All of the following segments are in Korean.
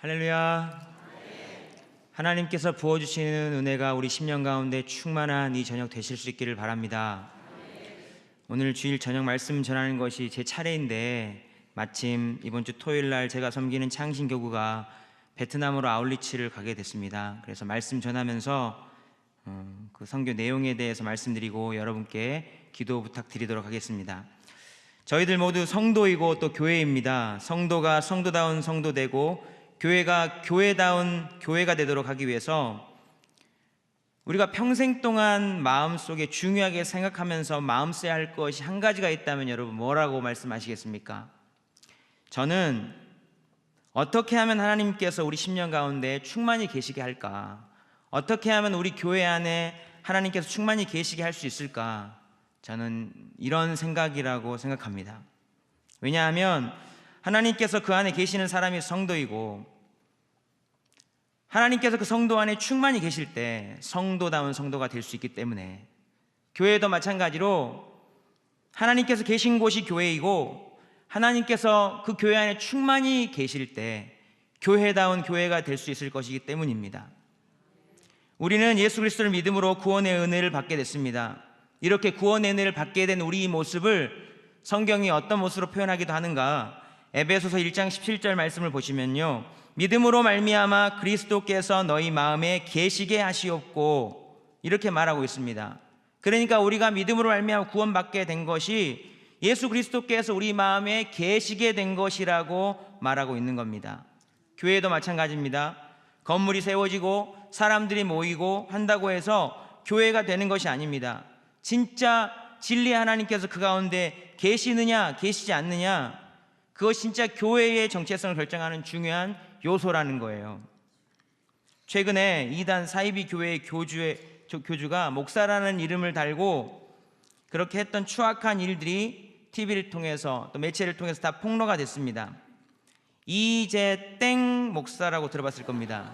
할렐루야. 하나님께서 부어주시는 은혜가 우리 10년 가운데 충만한 이 저녁 되실 수 있기를 바랍니다. 오늘 주일 저녁 말씀 전하는 것이 제 차례인데 마침 이번 주 토요일 날 제가 섬기는 창신교구가 베트남으로 아울리치를 가게 됐습니다. 그래서 말씀 전하면서 어, 그 선교 내용에 대해서 말씀드리고 여러분께 기도 부탁드리도록 하겠습니다. 저희들 모두 성도이고 또 교회입니다. 성도가 성도다운 성도 되고 교회가 교회다운 교회가 되도록 하기 위해서 우리가 평생 동안 마음속에 중요하게 생각하면서 마음 써야 할 것이 한 가지가 있다면 여러분 뭐라고 말씀하시겠습니까? 저는 어떻게 하면 하나님께서 우리 10년 가운데 충만히 계시게 할까? 어떻게 하면 우리 교회 안에 하나님께서 충만히 계시게 할 수 있을까? 저는 이런 생각이라고 생각합니다. 왜냐하면 하나님께서 그 안에 계시는 사람이 성도이고 하나님께서 그 성도 안에 충만히 계실 때 성도다운 성도가 될 수 있기 때문에 교회도 마찬가지로 하나님께서 계신 곳이 교회이고 하나님께서 그 교회 안에 충만히 계실 때 교회다운 교회가 될 수 있을 것이기 때문입니다. 우리는 예수 그리스도를 믿음으로 구원의 은혜를 받게 됐습니다. 이렇게 구원의 은혜를 받게 된 우리 모습을 성경이 어떤 모습으로 표현하기도 하는가? 에베소서 1장 17절 말씀을 보시면요. 믿음으로 말미암아 그리스도께서 너희 마음에 계시게 하시옵고 이렇게 말하고 있습니다. 그러니까 우리가 믿음으로 말미암아 구원받게 된 것이 예수 그리스도께서 우리 마음에 계시게 된 것이라고 말하고 있는 겁니다. 교회도 마찬가지입니다. 건물이 세워지고 사람들이 모이고 한다고 해서 교회가 되는 것이 아닙니다. 진짜 진리 하나님께서 그 가운데 계시느냐 계시지 않느냐 그것 진짜 교회의 정체성을 결정하는 중요한 요소라는 거예요. 최근에 이단 사이비 교회의 교주의 교주가 목사라는 이름을 달고 그렇게 했던 추악한 일들이 TV를 통해서 또 매체를 통해서 다 폭로가 됐습니다. 이제 땡 목사라고 들어봤을 겁니다.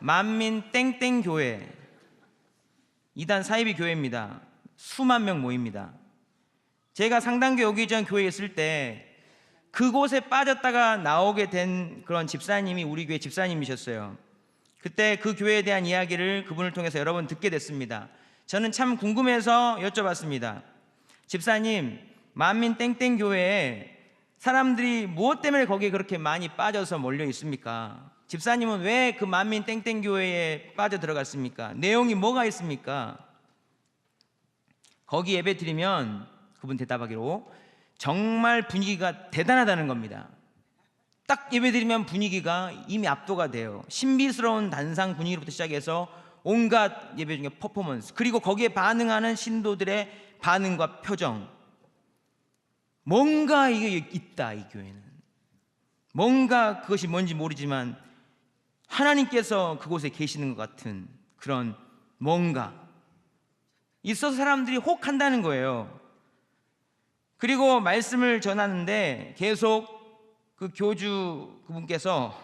만민 땡땡 교회 이단 사이비 교회입니다. 수만 명 모입니다. 제가 상당교 오기 전 교회에 있을 때 그곳에 빠졌다가 나오게 된 그런 집사님이 우리 교회 집사님이셨어요. 그때 그 교회에 대한 이야기를 그분을 통해서 여러 번 듣게 됐습니다. 저는 참 궁금해서 여쭤봤습니다. 집사님, 만민 땡땡 교회에 사람들이 무엇 때문에 거기에 그렇게 많이 빠져서 몰려 있습니까? 집사님은 왜 그 만민 땡땡 교회에 빠져 들어갔습니까? 내용이 뭐가 있습니까? 거기 예배 드리면 그분 대답하기로 정말 분위기가 대단하다는 겁니다. 딱 예배 드리면 분위기가 이미 압도가 돼요. 신비스러운 단상 분위기부터 시작해서 온갖 예배 중에 퍼포먼스 그리고 거기에 반응하는 신도들의 반응과 표정 뭔가 이게 있다 이 교회는 뭔가 그것이 뭔지 모르지만 하나님께서 그곳에 계시는 것 같은 그런 뭔가 있어서 사람들이 혹한다는 거예요. 그리고 말씀을 전하는데 계속 그 교주 그분께서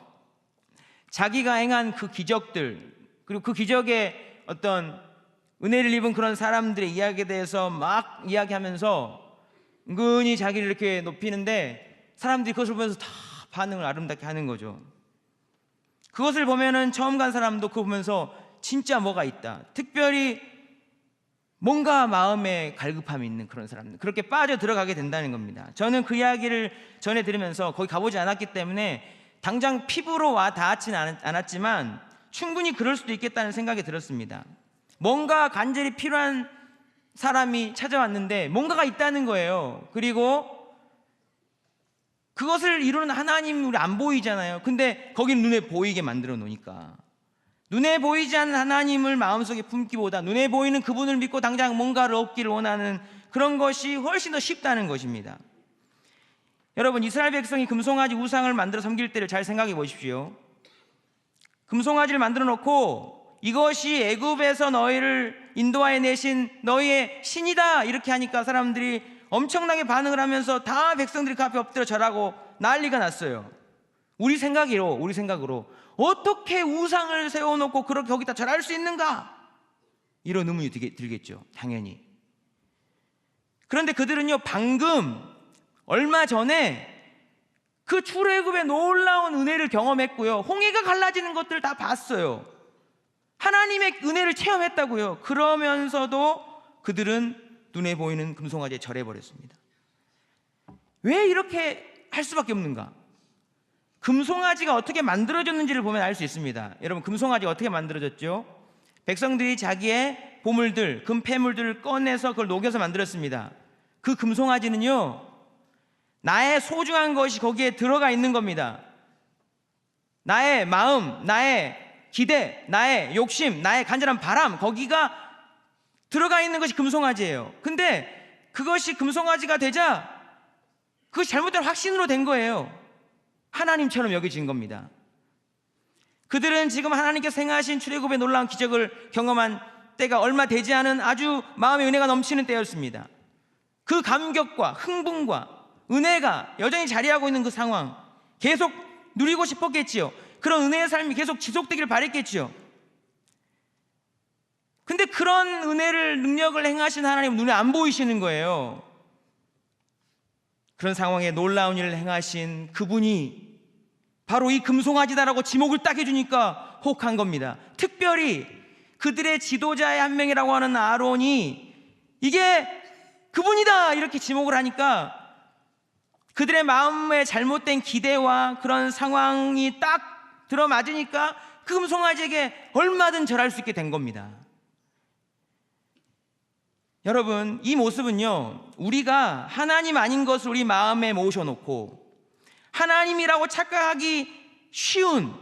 자기가 행한 그 기적들 그리고 그 기적의 어떤 은혜를 입은 그런 사람들의 이야기에 대해서 막 이야기하면서 은근히 자기를 이렇게 높이는데 사람들이 그것을 보면서 다 반응을 아름답게 하는 거죠. 그것을 보면은 처음 간 사람도 그거 보면서 진짜 뭐가 있다. 특별히 뭔가 마음에 갈급함이 있는 그런 사람들 그렇게 빠져 들어가게 된다는 겁니다. 저는 그 이야기를 전해 들으면서 거기 가보지 않았기 때문에 당장 피부로 와 닿지는 않았지만 충분히 그럴 수도 있겠다는 생각이 들었습니다. 뭔가 간절히 필요한 사람이 찾아왔는데 뭔가가 있다는 거예요. 그리고 그것을 이루는 하나님 우리 안 보이잖아요. 근데 거기는 눈에 보이게 만들어 놓으니까 눈에 보이지 않는 하나님을 마음속에 품기보다 눈에 보이는 그분을 믿고 당장 뭔가를 얻기를 원하는 그런 것이 훨씬 더 쉽다는 것입니다. 여러분 이스라엘 백성이 금송아지 우상을 만들어 섬길 때를 잘 생각해 보십시오. 금송아지를 만들어 놓고 이것이 애굽에서 너희를 인도하여 내신 너희의 신이다 이렇게 하니까 사람들이 엄청나게 반응을 하면서 다 백성들이 그 앞에 엎드려 절하고 난리가 났어요. 우리 생각으로 우리 생각으로 어떻게 우상을 세워놓고 그렇게 거기다 절할 수 있는가? 이런 의문이 들겠죠. 당연히. 그런데 그들은요 방금 얼마 전에 그 출애굽의 놀라운 은혜를 경험했고요. 홍해가 갈라지는 것들 다 봤어요. 하나님의 은혜를 체험했다고요. 그러면서도 그들은 눈에 보이는 금송아지에 절해버렸습니다. 왜 이렇게 할 수밖에 없는가? 금송아지가 어떻게 만들어졌는지를 보면 알 수 있습니다. 여러분, 금송아지가 어떻게 만들어졌죠? 백성들이 자기의 보물들, 금폐물들을 꺼내서 그걸 녹여서 만들었습니다. 그 금송아지는요, 나의 소중한 것이 거기에 들어가 있는 겁니다. 나의 마음, 나의 기대, 나의 욕심, 나의 간절한 바람, 거기가 들어가 있는 것이 금송아지예요. 근데 그것이 금송아지가 되자 그것이 잘못된 확신으로 된 거예요. 하나님처럼 여겨진 겁니다. 그들은 지금 하나님께서 행하신 출애굽의 놀라운 기적을 경험한 때가 얼마 되지 않은 아주 마음의 은혜가 넘치는 때였습니다. 그 감격과 흥분과 은혜가 여전히 자리하고 있는 그 상황 계속 누리고 싶었겠지요. 그런 은혜의 삶이 계속 지속되기를 바랬겠지요. 근데 그런 은혜를 능력을 행하신 하나님 눈에 안 보이시는 거예요. 그런 상황에 놀라운 일을 행하신 그분이 바로 이 금송아지다라고 지목을 딱 해주니까 혹한 겁니다. 특별히 그들의 지도자의 한 명이라고 하는 아론이 이게 그분이다 이렇게 지목을 하니까 그들의 마음에 잘못된 기대와 그런 상황이 딱 들어맞으니까 그 금송아지에게 얼마든 절할 수 있게 된 겁니다. 여러분, 이 모습은요, 우리가 하나님 아닌 것을 우리 마음에 모셔놓고 하나님이라고 착각하기 쉬운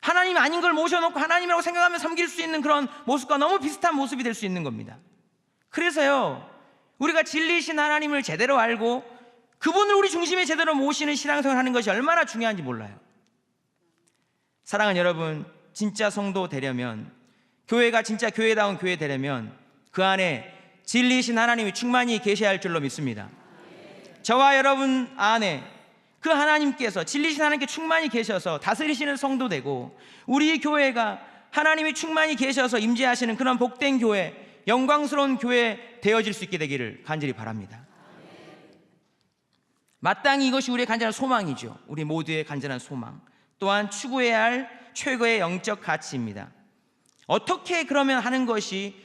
하나님 아닌 걸 모셔놓고 하나님이라고 생각하며 섬길 수 있는 그런 모습과 너무 비슷한 모습이 될 수 있는 겁니다. 그래서요, 우리가 진리신 하나님을 제대로 알고 그분을 우리 중심에 제대로 모시는 신앙생활 하는 것이 얼마나 중요한지 몰라요. 사랑하는 여러분, 진짜 성도 되려면, 교회가 진짜 교회다운 교회 되려면 그 안에 진리신 하나님이 충만히 계셔야 할 줄로 믿습니다. 저와 여러분 안에 그 하나님께서 진리신 하나님께 충만히 계셔서 다스리시는 성도 되고 우리 교회가 하나님이 충만히 계셔서 임재하시는 그런 복된 교회, 영광스러운 교회 되어질 수 있게 되기를 간절히 바랍니다. 마땅히 이것이 우리의 간절한 소망이죠. 우리 모두의 간절한 소망. 또한 추구해야 할 최고의 영적 가치입니다. 어떻게 그러면 하는 것이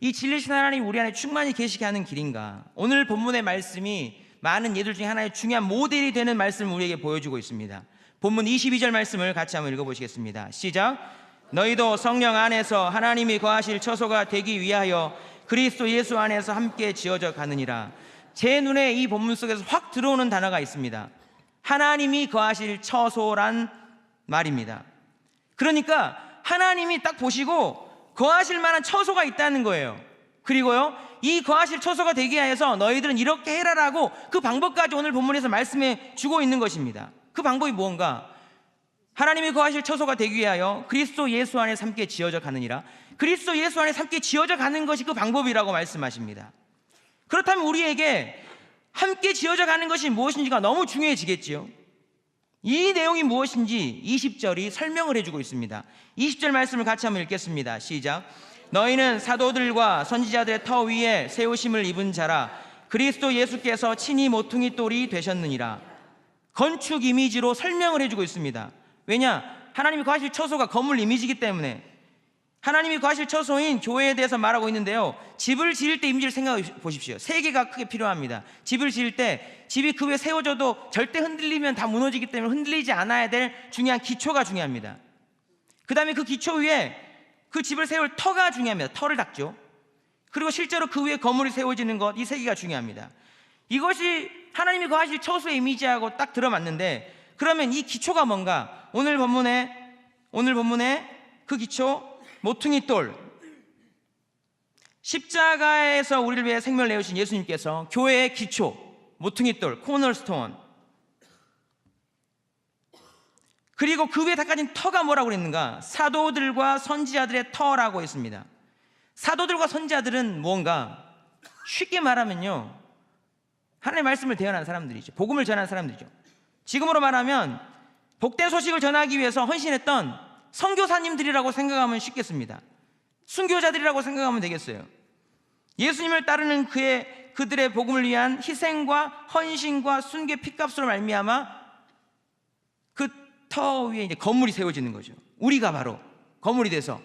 이 진리신 하나님 우리 안에 충만히 계시게 하는 길인가? 오늘 본문의 말씀이 많은 예들 중에 하나의 중요한 모델이 되는 말씀을 우리에게 보여주고 있습니다. 본문 22절 말씀을 같이 한번 읽어보시겠습니다. 시작. 너희도 성령 안에서 하나님이 거하실 처소가 되기 위하여 그리스도 예수 안에서 함께 지어져 가느니라. 제 눈에 이 본문 속에서 확 들어오는 단어가 있습니다. 하나님이 거하실 처소란 말입니다. 그러니까 하나님이 딱 보시고 거하실 만한 처소가 있다는 거예요. 그리고요, 이 거하실 처소가 되기 위해서 너희들은 이렇게 해라라고 그 방법까지 오늘 본문에서 말씀해 주고 있는 것입니다. 그 방법이 무언가? 하나님이 거하실 처소가 되기 위하여 그리스도 예수 안에 함께 지어져 가느니라. 그리스도 예수 안에 함께 지어져 가는 것이 그 방법이라고 말씀하십니다. 그렇다면 우리에게 함께 지어져 가는 것이 무엇인지가 너무 중요해지겠지요. 이 내용이 무엇인지 20절이 설명을 해주고 있습니다. 20절 말씀을 같이 한번 읽겠습니다. 시작. 너희는 사도들과 선지자들의 터 위에 세우심을 입은 자라 그리스도 예수께서 친히 모퉁이 돌이 되셨느니라. 건축 이미지로 설명을 해주고 있습니다. 왜냐? 하나님이 거하실 처소가 건물 이미지이기 때문에 하나님이 거하실 처소인 교회에 대해서 말하고 있는데요. 집을 지을 때 이미지를 생각해 보십시오. 세 개가 크게 필요합니다. 집을 지을 때 집이 그 위에 세워져도 절대 흔들리면 다 무너지기 때문에 흔들리지 않아야 될 중요한 기초가 중요합니다. 그 다음에 그 기초 위에 그 집을 세울 터가 중요합니다. 터를 닦죠. 그리고 실제로 그 위에 건물이 세워지는 것, 이 세 개가 중요합니다. 이것이 하나님이 거하실 처소의 이미지하고 딱 들어맞는데 그러면 이 기초가 뭔가? 오늘 본문에 오늘 본문에 그 기초 모퉁이 돌 십자가에서 우리를 위해 생명을 내주신 예수님께서 교회의 기초 모퉁이 돌 코너스톤 그리고 그 위에 닦아진 터가 뭐라고 그랬는가? 사도들과 선지자들의 터라고 했습니다. 사도들과 선지자들은 뭔가 쉽게 말하면요. 하나님의 말씀을 대언하는 사람들이죠. 복음을 전하는 사람들이죠. 지금으로 말하면 복된 소식을 전하기 위해서 헌신했던 선교사님들이라고 생각하면 쉽겠습니다. 순교자들이라고 생각하면 되겠어요. 예수님을 따르는 그의 그들의 복음을 위한 희생과 헌신과 순교 피값으로 말미암아 터 위에 이제 건물이 세워지는 거죠. 우리가 바로 건물이 돼서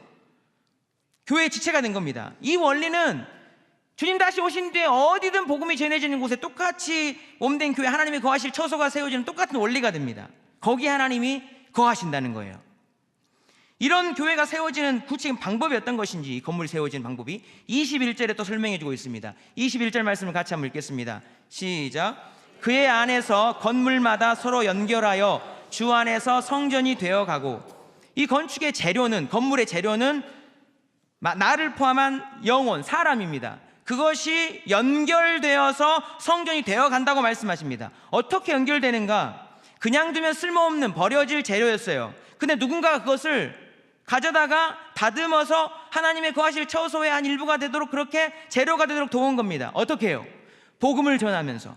교회의 지체가 된 겁니다. 이 원리는 주님 다시 오신 뒤에 어디든 복음이 전해지는 곳에 똑같이 몸된 교회 하나님이 거하실 처소가 세워지는 똑같은 원리가 됩니다. 거기 하나님이 거하신다는 거예요. 이런 교회가 세워지는 구체적인 방법이 어떤 것인지 이 건물이 세워지는 방법이 21절에 또 설명해 주고 있습니다. 21절 말씀을 같이 한번 읽겠습니다. 시작. 그의 안에서 건물마다 서로 연결하여 주 안에서 성전이 되어 가고 이 건축의 재료는 건물의 재료는 마- 나를 포함한 영혼, 사람입니다. 그것이 연결되어서 성전이 되어 간다고 말씀하십니다. 어떻게 연결되는가? 그냥 두면 쓸모없는 버려질 재료였어요. 근데 누군가가 그것을 가져다가 다듬어서 하나님의 거하실 처소의 한 일부가 되도록 그렇게 재료가 되도록 도운 겁니다. 어떻게 해요? 복음을 전하면서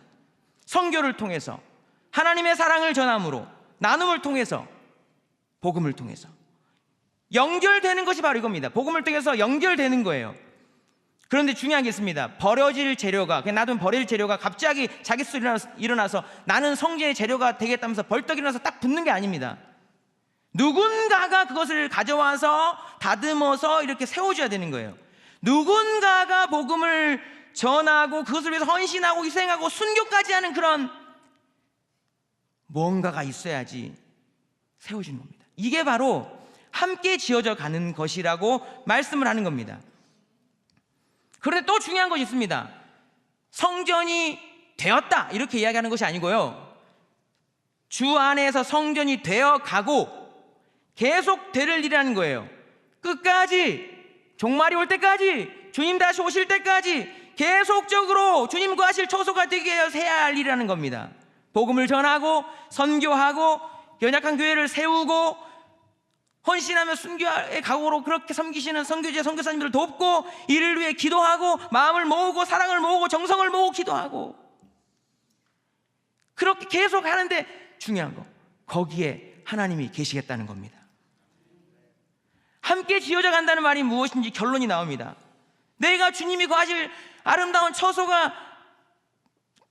성교를 통해서 하나님의 사랑을 전함으로 나눔을 통해서 복음을 통해서 연결되는 것이 바로 이겁니다. 복음을 통해서 연결되는 거예요. 그런데 중요한 게 있습니다. 버려질 재료가 그냥 놔두면 버릴 재료가 갑자기 자기 스스로 일어나서, 일어나서 나는 성전의 재료가 되겠다면서 벌떡 일어나서 딱 붙는 게 아닙니다. 누군가가 그것을 가져와서 다듬어서 이렇게 세워줘야 되는 거예요. 누군가가 복음을 전하고 그것을 위해서 헌신하고 희생하고 순교까지 하는 그런 뭔가가 있어야지 세워지는 겁니다. 이게 바로 함께 지어져 가는 것이라고 말씀을 하는 겁니다. 그런데 또 중요한 것이 있습니다. 성전이 되었다 이렇게 이야기하는 것이 아니고요. 주 안에서 성전이 되어 가고 계속 되를 일이라는 거예요. 끝까지 종말이 올 때까지 주님 다시 오실 때까지 계속적으로 주님과 하실 초소가 되게 해야 할 일이라는 겁니다. 복음을 전하고 선교하고 연약한 교회를 세우고 헌신하며 순교의 각오로 그렇게 섬기시는 선교제 선교사님들을 돕고 이를 위해 기도하고 마음을 모으고 사랑을 모으고 정성을 모으고 기도하고 그렇게 계속 하는데 중요한 거 거기에 하나님이 계시겠다는 겁니다. 함께 지어져 간다는 말이 무엇인지 결론이 나옵니다. 내가 주님이 거하실 아름다운 처소가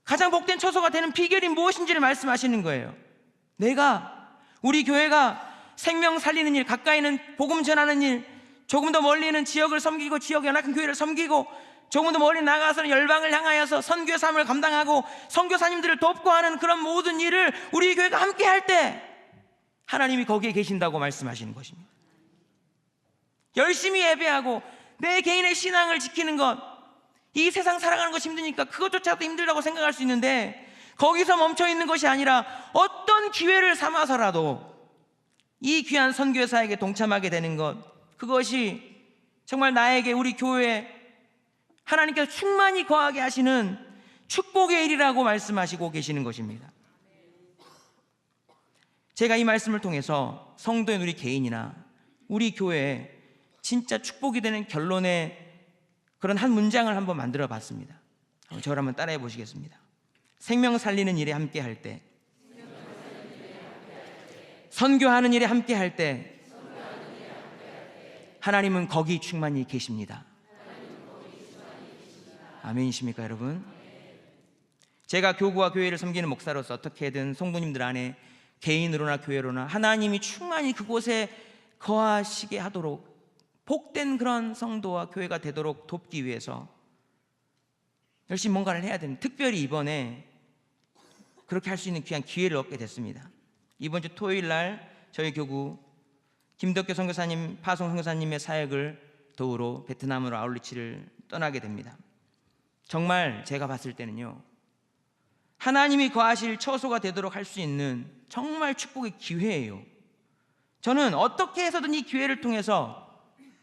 가장 복된 처소가 되는 비결이 무엇인지를 말씀하시는 거예요. 내가 우리 교회가 생명 살리는 일, 가까이는 복음 전하는 일, 조금 더 멀리는 지역을 섬기고 지역 연합한 교회를 섬기고 조금 더 멀리 나가서는 열방을 향하여서 선교 삶을 감당하고 선교사님들을 돕고 하는 그런 모든 일을 우리 교회가 함께 할 때 하나님이 거기에 계신다고 말씀하시는 것입니다. 열심히 예배하고 내 개인의 신앙을 지키는 것, 이 세상 살아가는 것이 힘드니까 그것조차도 힘들다고 생각할 수 있는데 거기서 멈춰 있는 것이 아니라 어떤 기회를 삼아서라도 이 귀한 선교사에게 동참하게 되는 것, 그것이 정말 나에게 우리 교회에 하나님께서 충만히 거하게 하시는 축복의 일이라고 말씀하시고 계시는 것입니다. 제가 이 말씀을 통해서 성도인 우리 개인이나 우리 교회에 진짜 축복이 되는 결론의 그런 한 문장을 한번 만들어 봤습니다. 저를 한번 따라해 보시겠습니다. 생명 살리는 일에 함께 할 때, 선교하는 일에 함께 할 때, 하나님은 거기 충만히 계십니다. 아멘이십니까, 여러분? 제가 교구와 교회를 섬기는 목사로서 어떻게든 성도님들 안에 개인으로나 교회로나 하나님이 충만히 그곳에 거하시게 하도록 복된 그런 성도와 교회가 되도록 돕기 위해서 열심히 뭔가를 해야 됩니다. 특별히 이번에 그렇게 할 수 있는 귀한 기회를 얻게 됐습니다. 이번 주 토요일 날 저희 교구 김덕교 선교사님, 파송 선교사님의 사역을 도우러 베트남으로 아울리치를 떠나게 됩니다. 정말 제가 봤을 때는요. 하나님이 거하실 처소가 되도록 할 수 있는 정말 축복의 기회예요. 저는 어떻게 해서든 이 기회를 통해서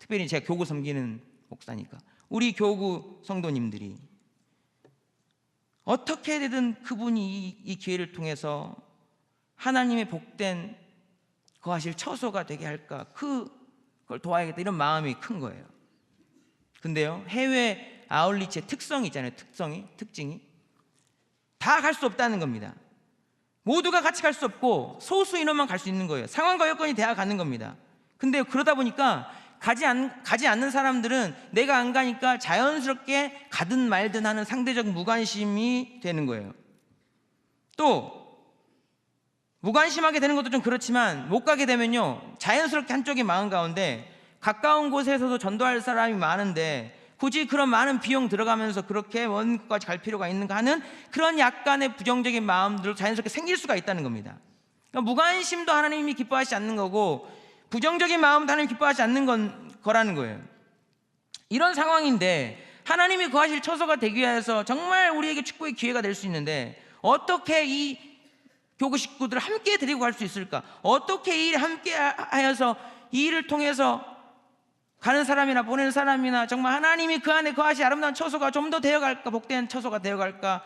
특별히 제가 교구 섬기는 목사니까 우리 교구 성도님들이 어떻게 되든 그분이 이, 이 기회를 통해서 하나님의 복된 거하실 처소가 되게 할까 그걸 도와야겠다 이런 마음이 큰 거예요. 근데요 해외 아울리치의 특성이 있잖아요. 특성이 특징이 다 갈 수 없다는 겁니다. 모두가 같이 갈 수 없고 소수 인원만 갈 수 있는 거예요. 상황과 여건이 돼야 가는 겁니다. 근데 그러다 보니까 가지, 않, 가지 않는 사람들은 내가 안 가니까 자연스럽게 가든 말든 하는 상대적 무관심이 되는 거예요. 또 무관심하게 되는 것도 좀 그렇지만 못 가게 되면요 자연스럽게 한쪽의 마음 가운데 가까운 곳에서도 전도할 사람이 많은데 굳이 그런 많은 비용 들어가면서 그렇게 먼 곳까지 갈 필요가 있는가 하는 그런 약간의 부정적인 마음들 자연스럽게 생길 수가 있다는 겁니다. 그러니까 무관심도 하나님이 기뻐하지 않는 거고 부정적인 마음도 하나님 기뻐하지 않는 건 거라는 거예요. 이런 상황인데 하나님이 거하실 처소가 되기 위해서 정말 우리에게 축복의 기회가 될 수 있는데 어떻게 이 교구 식구들을 함께 데리고 갈 수 있을까? 어떻게 이 일을 함께 하여서 이 일을 통해서 가는 사람이나 보내는 사람이나 정말 하나님이 그 안에 거하시 아름다운 처소가 좀 더 되어갈까 복된 처소가 되어갈까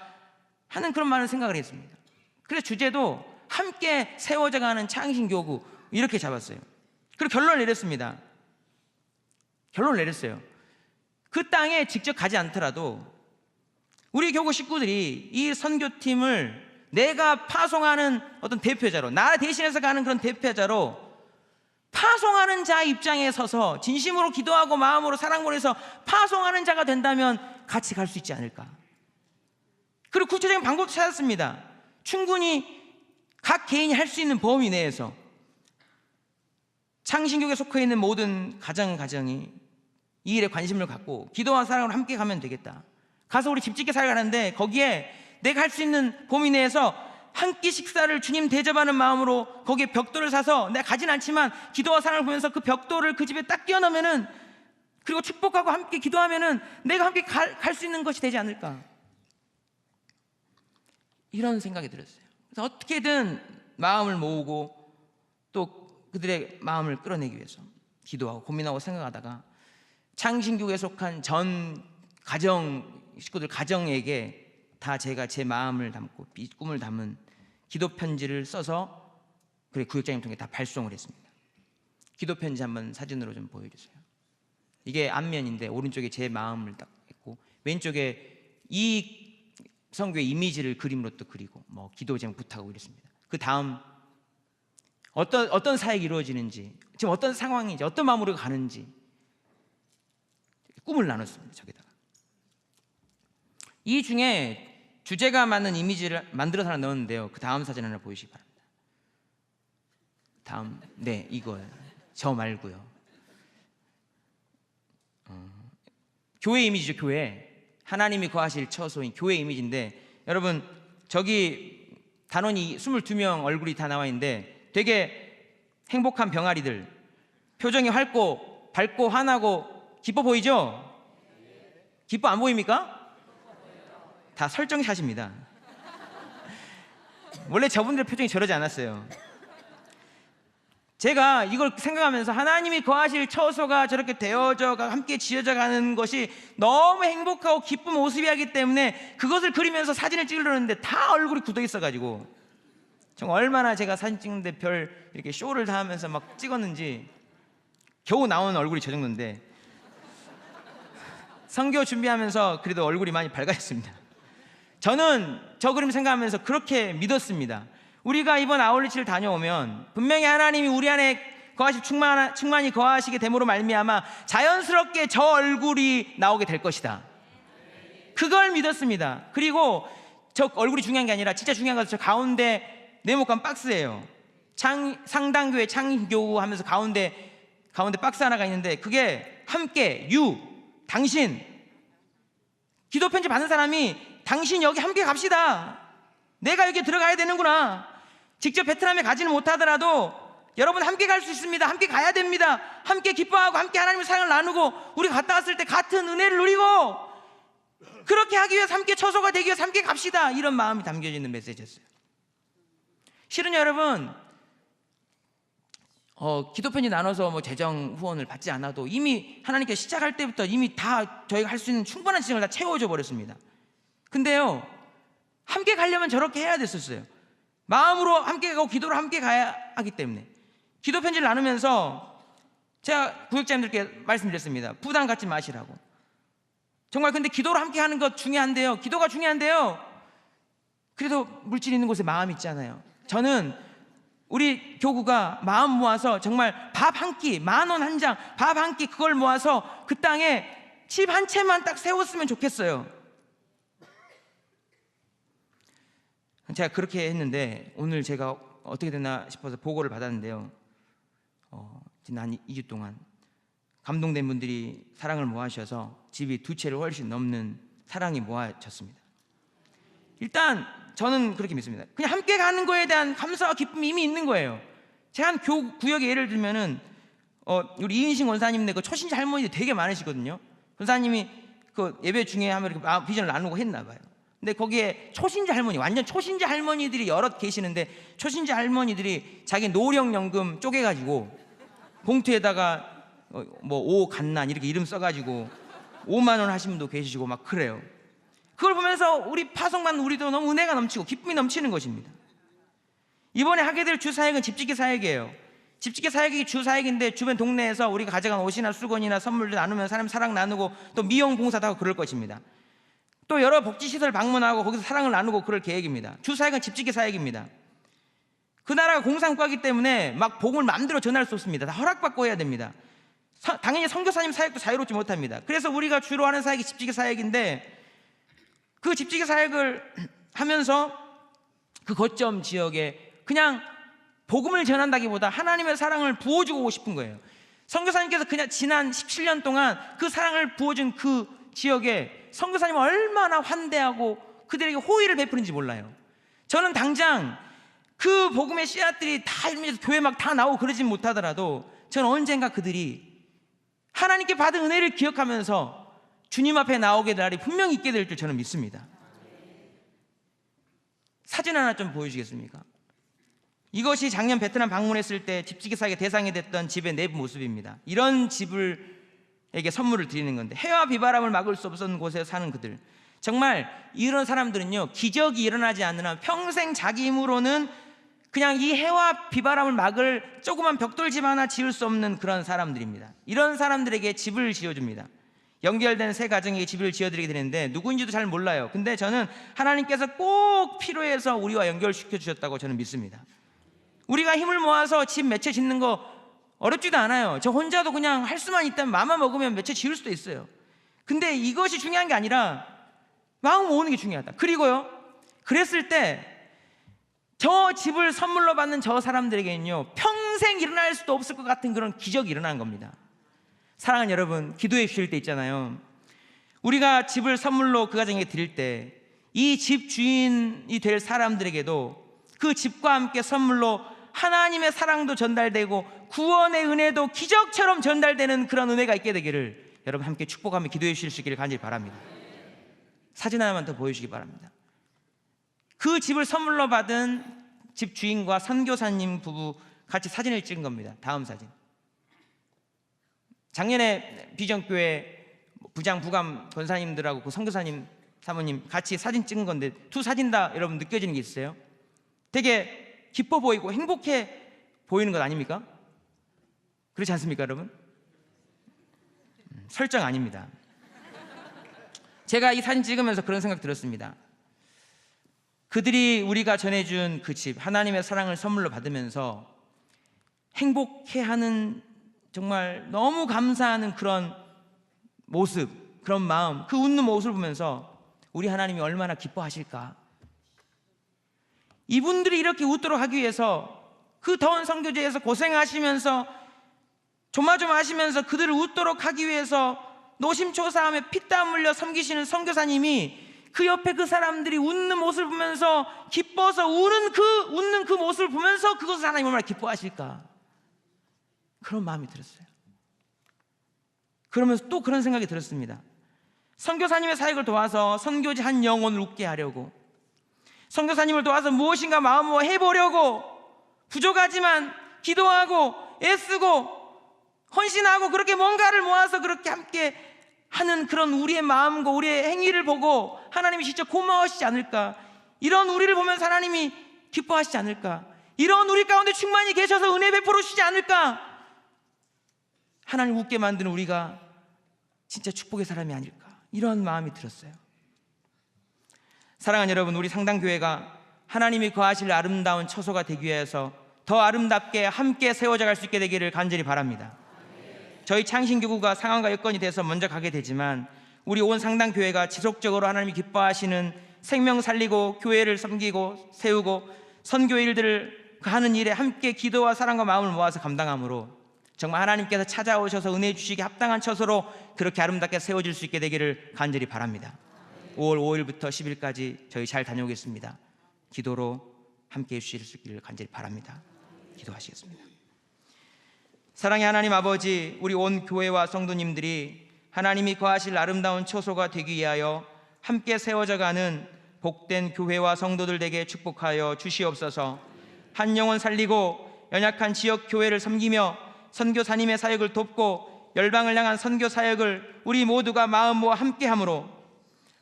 하는 그런 많은 생각을 했습니다. 그래서 주제도 함께 세워져가는 창신교구 이렇게 잡았어요. 그리고 결론을 내렸습니다. 결론을 내렸어요. 그 땅에 직접 가지 않더라도 우리 교구 식구들이 이 선교팀을 내가 파송하는 어떤 대표자로 나 대신해서 가는 그런 대표자로 파송하는 자 입장에 서서 진심으로 기도하고 마음으로 사랑 보내서 파송하는 자가 된다면 같이 갈 수 있지 않을까. 그리고 구체적인 방법도 찾았습니다. 충분히 각 개인이 할 수 있는 범위 내에서 창신교에 속해 있는 모든 가정 가정이 이 일에 관심을 갖고 기도와 사랑으로 함께 가면 되겠다. 가서 우리 집 짓게 살아가는데 거기에 내가 할 수 있는 범위 내에서 한 끼 식사를 주님 대접하는 마음으로 거기에 벽돌을 사서 내가 가진 않지만 기도와 사랑을 보면서 그 벽돌을 그 집에 딱 끼워넣으면은 그리고 축복하고 함께 기도하면은 내가 함께 갈 수 있는 것이 되지 않을까. 이런 생각이 들었어요. 그래서 어떻게든 마음을 모으고 또 그들의 마음을 끌어내기 위해서 기도하고 고민하고 생각하다가 창신교에 속한 전 가정 식구들 가정에게 다 제가 제 마음을 담고 이 꿈을 담은 기도 편지를 써서 그래 구역장님 통해 다 발송을 했습니다. 기도 편지 한번 사진으로 좀 보여주세요. 이게 앞면인데 오른쪽에 제 마음을 딱 했고 왼쪽에 이 성교의 이미지를 그림으로 또 그리고 뭐 기도 제목 부탁하고 이랬습니다. 그 다음 어떤 어떤 사역이 이루어지는지 지금 어떤 상황인지 어떤 마음으로 가는지 꿈을 나눴습니다. 저기다가 이 중에 주제가 맞는 이미지를 만들어서 하나 넣었는데요. 그 다음 사진 하나 보이시기 바랍니다. 다음 네 이거요. 저 말고요. 어, 교회 이미지죠. 교회 하나님이 거하실 처소인 교회 이미지인데 여러분 저기 단원이 22명 얼굴이 다 나와 있는데 되게 행복한 병아리들 표정이 밝고 밝고 환하고 기뻐 보이죠? 기뻐 안 보입니까? 다 설정샷입니다. 원래 저분들 표정이 저러지 않았어요. 제가 이걸 생각하면서 하나님이 거하실 처소가 저렇게 되어져 가 함께 지어져 가는 것이 너무 행복하고 기쁜 모습이기 때문에 그것을 그리면서 사진을 찍으려는데 다 얼굴이 굳어 있어 가지고 정말 얼마나 제가 사진 찍는데 별 이렇게 쇼를 다 하면서 막 찍었는지 겨우 나오는 얼굴이 저 정도인데 성교 준비하면서 그래도 얼굴이 많이 밝아졌습니다. 저는 저 그림 생각하면서 그렇게 믿었습니다. 우리가 이번 아울리치를 다녀오면 분명히 하나님이 우리 안에 거하시 충만 충만히 거하시게 됨으로 말미암아 자연스럽게 저 얼굴이 나오게 될 것이다. 그걸 믿었습니다. 그리고 저 얼굴이 중요한 게 아니라 진짜 중요한 것은 저 가운데 네모칸 박스예요. 창, 상당교회 창교우 하면서 가운데 가운데 박스 하나가 있는데 그게 함께 유 당신 기도 편지 받는 사람이 당신 여기 함께 갑시다. 내가 여기 들어가야 되는구나. 직접 베트남에 가지는 못하더라도 여러분 함께 갈 수 있습니다. 함께 가야 됩니다. 함께 기뻐하고 함께 하나님의 사랑을 나누고 우리 갔다 왔을 때 같은 은혜를 누리고 그렇게 하기 위해서 함께 처소가 되기 위해서 함께 갑시다. 이런 마음이 담겨져 있는 메시지였어요. 실은 여러분 어, 기도편지 나눠서 뭐 재정 후원을 받지 않아도 이미 하나님께 시작할 때부터 이미 다 저희가 할 수 있는 충분한 지정을 다 채워줘 버렸습니다. 근데요, 함께 가려면 저렇게 해야 됐었어요. 마음으로 함께 가고 기도로 함께 가야 하기 때문에 기도 편지를 나누면서 제가 구역자님들께 말씀드렸습니다. 부담 갖지 마시라고. 정말 근데 기도로 함께 하는 것 중요한데요. 기도가 중요한데요. 그래도 물질 있는 곳에 마음 있잖아요. 저는 우리 교구가 마음 모아서 정말 밥 한 끼, 만 원 한 장, 밥 한 끼 그걸 모아서 그 땅에 집 한 채만 딱 세웠으면 좋겠어요. 제가 그렇게 했는데 오늘 제가 어떻게 됐나 싶어서 보고를 받았는데요. 어, 지난 한 2주 동안 감동된 분들이 사랑을 모아주셔서 집이 두 채를 훨씬 넘는 사랑이 모아졌습니다. 일단 저는 그렇게 믿습니다. 그냥 함께 가는 거에 대한 감사와 기쁨이 이미 있는 거예요. 제가 한 교, 구역의 예를 들면은 어, 우리 이인식 원사님네 그 초신자 할머니들 되게 많으시거든요. 원사님이 그 예배 중에 하면 이렇게 마- 비전을 나누고 했나 봐요. 근데 거기에 초신자 할머니, 완전 초신자 할머니들이 여럿 계시는데 초신자 할머니들이 자기 노령연금 쪼개가지고 봉투에다가 어, 뭐오 갓난 이렇게 이름 써가지고 5만 원 하신 분도 계시고 막 그래요. 그걸 보면서 우리 파송받는 우리도 너무 은혜가 넘치고 기쁨이 넘치는 것입니다. 이번에 하게 될 주사역은 집짓기 사역이에요. 집짓기 사역이 주사역인데 주변 동네에서 우리가 가져간 옷이나 수건이나 선물들 나누면 사람 사랑 나누고 또 미용 봉사도 하고 그럴 것입니다. 또 여러 복지시설 방문하고 거기서 사랑을 나누고 그럴 계획입니다. 주사역은 집짓기 사역입니다. 그 나라가 공산국가이기 때문에 막 복을 마음대로 전할 수 없습니다. 다 허락받고 해야 됩니다. 서- 당연히 선교사님 사역도 자유롭지 못합니다. 그래서 우리가 주로 하는 사역이 집짓기 사역인데 그 집짓기 사역을 하면서 그 거점 지역에 그냥 복음을 전한다기보다 하나님의 사랑을 부어주고 싶은 거예요. 선교사님께서 그냥 지난 17년 동안 그 사랑을 부어준 그 지역에 선교사님 얼마나 환대하고 그들에게 호의를 베푸는지 몰라요. 저는 당장 그 복음의 씨앗들이 다 일면에서 교회 막 다 나오고 그러진 못하더라도 저는 언젠가 그들이 하나님께 받은 은혜를 기억하면서 주님 앞에 나오게 될 날이 분명히 있게 될 줄 저는 믿습니다. 사진 하나 좀 보여주겠습니까? 이것이 작년 베트남 방문했을 때 집지기 사기 대상이 됐던 집의 내부 모습입니다. 이런 집을 에게 선물을 드리는 건데 해와 비바람을 막을 수 없었는 곳에 사는 그들 정말 이런 사람들은요 기적이 일어나지 않는 한 평생 자기 힘으로는 그냥 이 해와 비바람을 막을 조그만 벽돌 집 하나 지을 수 없는 그런 사람들입니다. 이런 사람들에게 집을 지어줍니다. 연결된 세 가정에게 집을 지어드리게 되는데 누구인지도 잘 몰라요. 근데 저는 하나님께서 꼭 필요해서 우리와 연결시켜 주셨다고 저는 믿습니다. 우리가 힘을 모아서 집 몇 채 짓는 거 어렵지도 않아요. 저 혼자도 그냥 할 수만 있다면 마음만 먹으면 몇 채 지을 수도 있어요. 근데 이것이 중요한 게 아니라 마음 모으는 게 중요하다. 그리고요, 그랬을 때 저 집을 선물로 받는 저 사람들에게는요, 평생 일어날 수도 없을 것 같은 그런 기적이 일어나는 겁니다. 사랑하는 여러분, 기도해 주실 때 있잖아요. 우리가 집을 선물로 그 가정에 드릴 때 이 집 주인이 될 사람들에게도 그 집과 함께 선물로 하나님의 사랑도 전달되고 구원의 은혜도 기적처럼 전달되는 그런 은혜가 있게 되기를 여러분 함께 축복하며 기도해 있기를 간절히 바랍니다. 사진 하나만 더 보여주시기 바랍니다. 그 집을 선물로 받은 집 주인과 선교사님 부부 같이 사진을 찍은 겁니다. 다음 사진. 작년에 비전교회 부장 부감 권사님들하고 그 선교사님 사모님 같이 사진 찍은 건데 두 사진 다 여러분 느껴지는 게 있어요. 되게 기뻐 보이고 행복해 보이는 것 아닙니까? 그렇지 않습니까, 여러분? 음, 설정 아닙니다. 제가 이 사진 찍으면서 그런 생각 들었습니다. 그들이 우리가 전해준 그 집, 하나님의 사랑을 선물로 받으면서 행복해하는 정말 너무 감사하는 그런 모습, 그런 마음, 그 웃는 모습을 보면서 우리 하나님이 얼마나 기뻐하실까? 이분들이 이렇게 웃도록 하기 위해서 그 더운 성교제에서 고생하시면서 조마조마하시면서 그들을 웃도록 하기 위해서 노심초사하며 피땀 흘려 섬기시는 선교사님이 그 옆에 그 사람들이 웃는 모습을 보면서 기뻐서 우는 그 웃는 그 모습을 보면서 그것을 하나님 얼마나 기뻐하실까 그런 마음이 들었어요. 그러면서 또 그런 생각이 들었습니다. 선교사님의 사역을 도와서 선교지 한 영혼을 웃게 하려고. 선교사님을 도와서 무엇인가 마음으로 해보려고. 부족하지만 기도하고 애쓰고 헌신하고 그렇게 뭔가를 모아서 그렇게 함께 하는 그런 우리의 마음과 우리의 행위를 보고 하나님이 진짜 고마워하시지 않을까? 이런 우리를 보면서 하나님이 기뻐하시지 않을까? 이런 우리 가운데 충만히 계셔서 은혜 베풀어 주시지 않을까 하나님 웃게 만드는 우리가 진짜 축복의 사람이 아닐까 이런 마음이 들었어요 사랑하는 여러분, 우리 상당교회가 하나님이 거하실 아름다운 처소가 되기 위해서 더 아름답게 함께 세워져 갈 수 있게 되기를 간절히 바랍니다. 저희 창신교구가 상황과 여건이 돼서 먼저 가게 되지만 우리 온 상당교회가 지속적으로 하나님이 기뻐하시는 생명 살리고 교회를 섬기고 세우고 선교 일들을 그 하는 일에 함께 기도와 사랑과 마음을 모아서 감당함으로 정말 하나님께서 찾아오셔서 은혜 주시기 합당한 처소로 그렇게 아름답게 세워질 수 있게 되기를 간절히 바랍니다. 5월 5일부터 10일까지 저희 잘 다녀오겠습니다. 기도로 함께 해주실 수 있기를 간절히 바랍니다. 기도하시겠습니다. 사랑의 하나님 아버지, 우리 온 교회와 성도님들이 하나님이 거하실 아름다운 처소가 되기 위하여 함께 세워져 가는 복된 교회와 성도들 에게 축복하여 주시옵소서. 한 영혼 살리고 연약한 지역 교회를 섬기며 선교사님의 사역을 돕고 열방을 향한 선교 사역을 우리 모두가 마음 모아 함께 함으로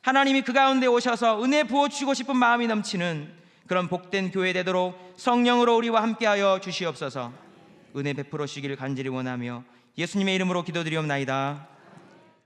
하나님이 그 가운데 오셔서 은혜 부어 주시고 싶은 마음이 넘치는 그런 복된 교회 되도록 성령으로 우리와 함께하여 주시옵소서. 은혜 베풀어 주시기를 간절히 원하며 예수님의 이름으로 기도드리옵나이다.